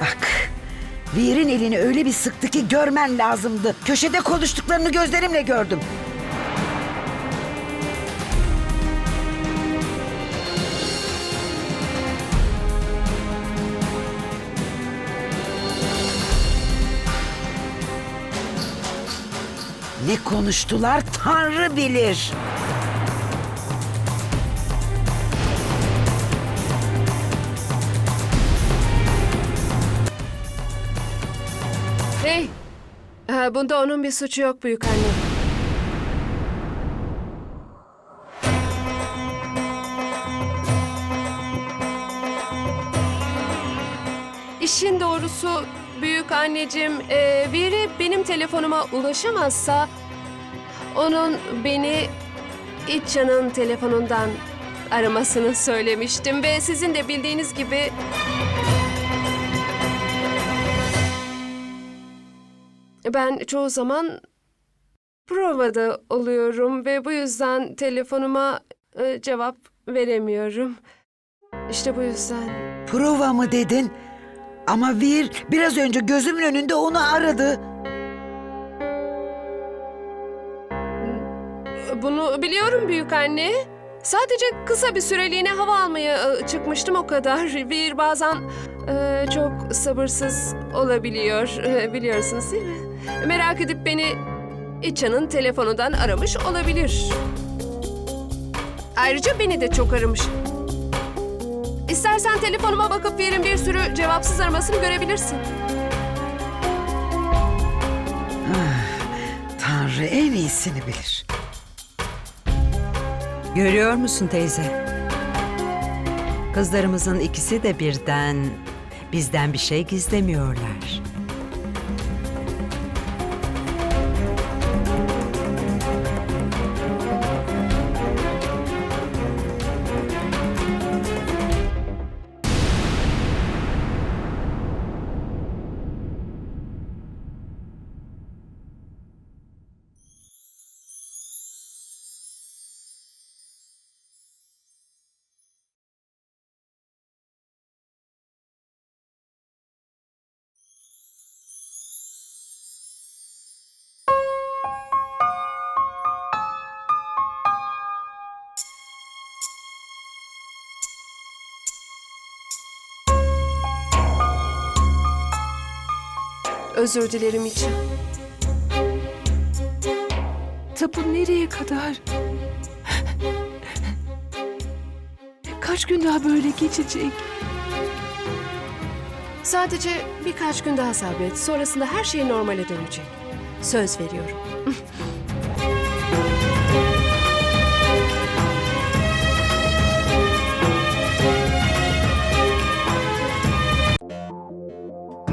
Bak. Vir'in elini öyle bir sıktı ki görmen lazımdı. Köşede konuştuklarını gözlerimle gördüm. Ne konuştular Tanrı bilir. Hey, e, bunda onun bir suçu yok büyük anne. İşin doğrusu büyük anneciğim, e, biri benim telefonuma ulaşamazsa onun beni İtcan'ın telefonundan aramasını söylemiştim ve sizin de bildiğiniz gibi Ben çoğu zaman provada oluyorum ve bu yüzden telefonuma e, cevap veremiyorum. İşte bu yüzden. Prova mı dedin? Ama Vir biraz önce gözümün önünde onu aradı. Bunu biliyorum büyük anne. Sadece kısa bir süreliğine hava almaya e, çıkmıştım o kadar. Bir bazen e, çok sabırsız olabiliyor. E, biliyorsunuz değil mi? Merak edip beni İçan'ın telefonundan aramış olabilir. Ayrıca beni de çok aramış. İstersen telefonuma bakıp verin bir sürü cevapsız aramasını görebilirsin. Tanrı en iyisini bilir. Görüyor musun teyze? Kızlarımızın ikisi de birden bizden bir şey gizlemiyorlar. Özür dilerim için. Tapu nereye kadar? Kaç gün daha böyle geçecek? Sadece birkaç gün daha sabret. Sonrasında her şey normale dönecek. Söz veriyorum.